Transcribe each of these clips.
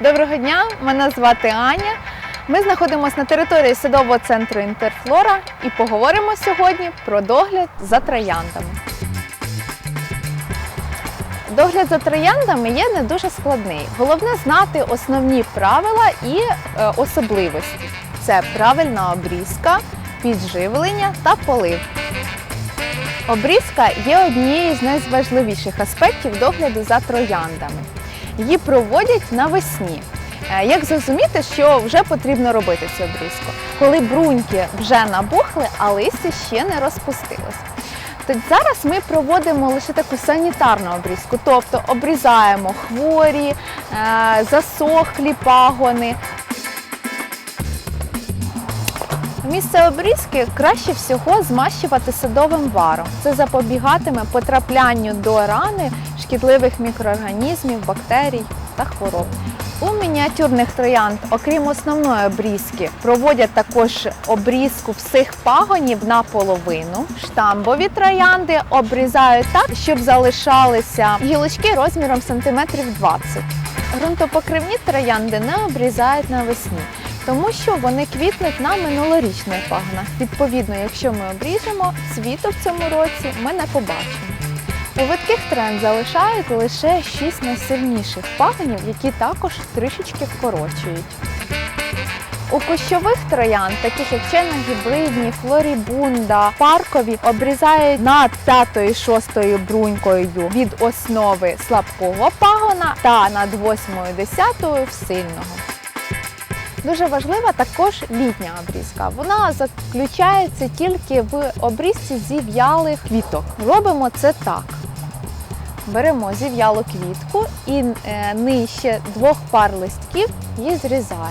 Доброго дня, мене звати Аня. Ми знаходимося на території садового центру Інтерфлора і поговоримо сьогодні про догляд за трояндами. Догляд за трояндами є не дуже складний. Головне знати основні правила і е, особливості. Це правильна обрізка, підживлення та полив. Обрізка є однією з найважливіших аспектів догляду за трояндами. Її проводять навесні. Е, Як зрозуміти, що вже потрібно робити цю обрізку? Коли бруньки вже набухли, а листя ще не розпустилось. Тобто зараз ми проводимо лише таку санітарну обрізку, тобто обрізаємо хворі, е, засохлі пагони. Місце обрізки краще всього змащувати садовим варом. Це запобігатиме потраплянню до рани шкідливих мікроорганізмів, бактерій та хвороб. У мініатюрних троянд, окрім основної обрізки, проводять також обрізку всіх пагонів наполовину. Штамбові троянди обрізають так, щоб залишалися гілочки розміром сантиметрів 20. Ґрунтопокривні троянди не обрізають навесні, тому що вони квітнуть на минулорічних пагонах. Відповідно, якщо ми обріжемо, світу в цьому році ми не побачимо. У видких тренд залишають лише 6 найсильніших пагонів, які також трішечки вкорочують. У кущових троян, таких як чайно-гібридні, флорібунда, паркові, обрізають над 5-6 брунькою від основи слабкого пагона та над 8-10 сильного. Дуже важлива також літня обрізка. Вона заключається тільки в обрізці зів'ялих квіток. Робимо це так. Беремо зів'ялу квітку і е, нижче двох пар листків її зрізаємо.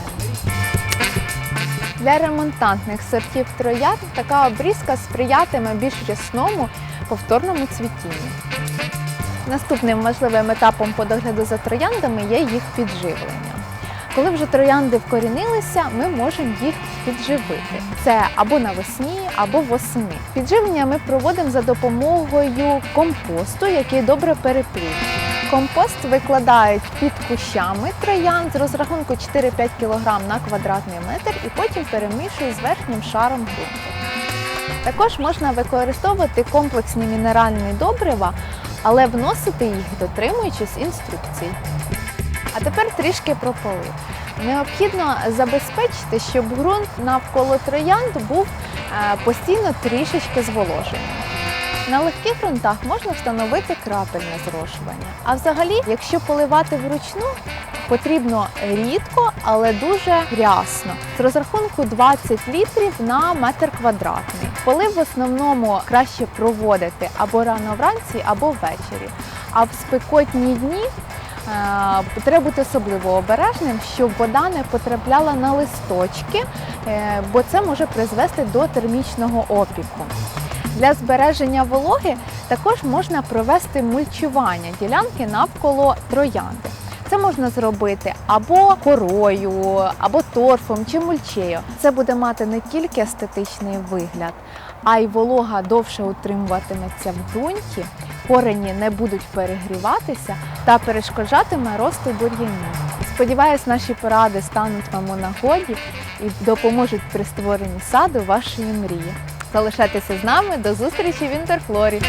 Для ремонтантних сортів троянд така обрізка сприятиме більш рясному повторному цвітінню. Наступним важливим етапом по догляду за трояндами є їх підживлення. Коли вже троянди вкорінилися, ми можемо їх підживити. Це або навесні, або восени. Підживлення ми проводимо за допомогою компосту, який добре перепрів. Компост викладають під кущами троянд з розрахунку 4-5 кг на квадратний метр і потім перемішують з верхнім шаром ґрунту. Також можна використовувати комплексні мінеральні добрива, але вносити їх дотримуючись інструкцій. А тепер трішки про полив. Необхідно забезпечити, щоб ґрунт навколо троянд був е, постійно трішечки зволожений. На легких ґрунтах можна встановити крапельне зрошування. А взагалі, якщо поливати вручну, потрібно рідко, але дуже рясно. З розрахунку 20 літрів на метр квадратний. Полив в основному краще проводити або рано вранці, або ввечері. А в спекотні дні Треба бути особливо обережним, щоб вода не потрапляла на листочки, е, бо це може призвести до термічного опіку. Для збереження вологи також можна провести мульчування ділянки навколо троянди. Це можна зробити або корою, або торфом чи мульчею. Це буде мати не тільки естетичний вигляд, а й волога довше утримуватиметься в ґрунті, корені не будуть перегріватися та перешкоджатиме росту бур'янів. Сподіваюсь, наші поради стануть вам у нагоді і допоможуть при створенні саду вашої мрії. Залишайтеся з нами до зустрічі в інтерфлорі.